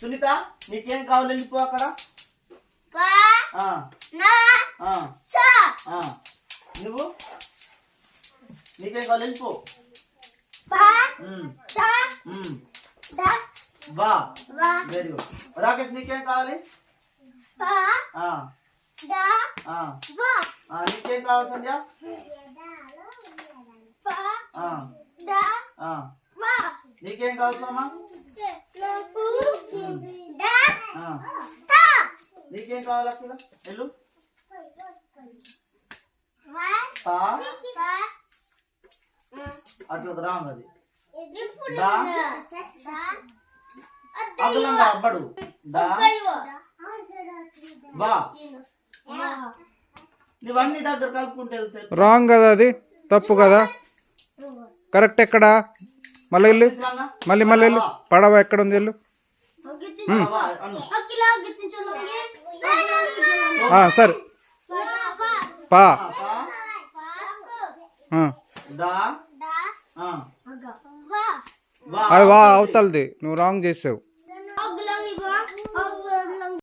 సునీత నీకేం కావాలి వెళ్ళిపో అక్కడ. నువ్వు? నీకేం కావాలి వెళ్ళిపో. వెరీ గుడ్ రాకేష్ నీకేం కావాలి? నీకేం కావాలి సంధ్య? నీకేం కావాలి తా. నీకేం కావాలి అఖిల వెళ్ళు. అట్లా రాంగ్ అది. అబ్బడు నువ్వన్నీ దగ్గర కలుపుకుంటే వెళ్తాయి రాంగ్ కదా అది? తప్పు కదా? కరెక్ట్ ఎక్కడా? మళ్ళీ వెళ్ళు. మళ్ళీ మళ్ళీ వెళ్ళు. పడవ ఎక్కడ ఉంది వెళ్ళు. సరే పా ఆ, పా ఆ. దా ఆ, వా అది వా అవతలది నువ్వు రాంగ్ చేసావు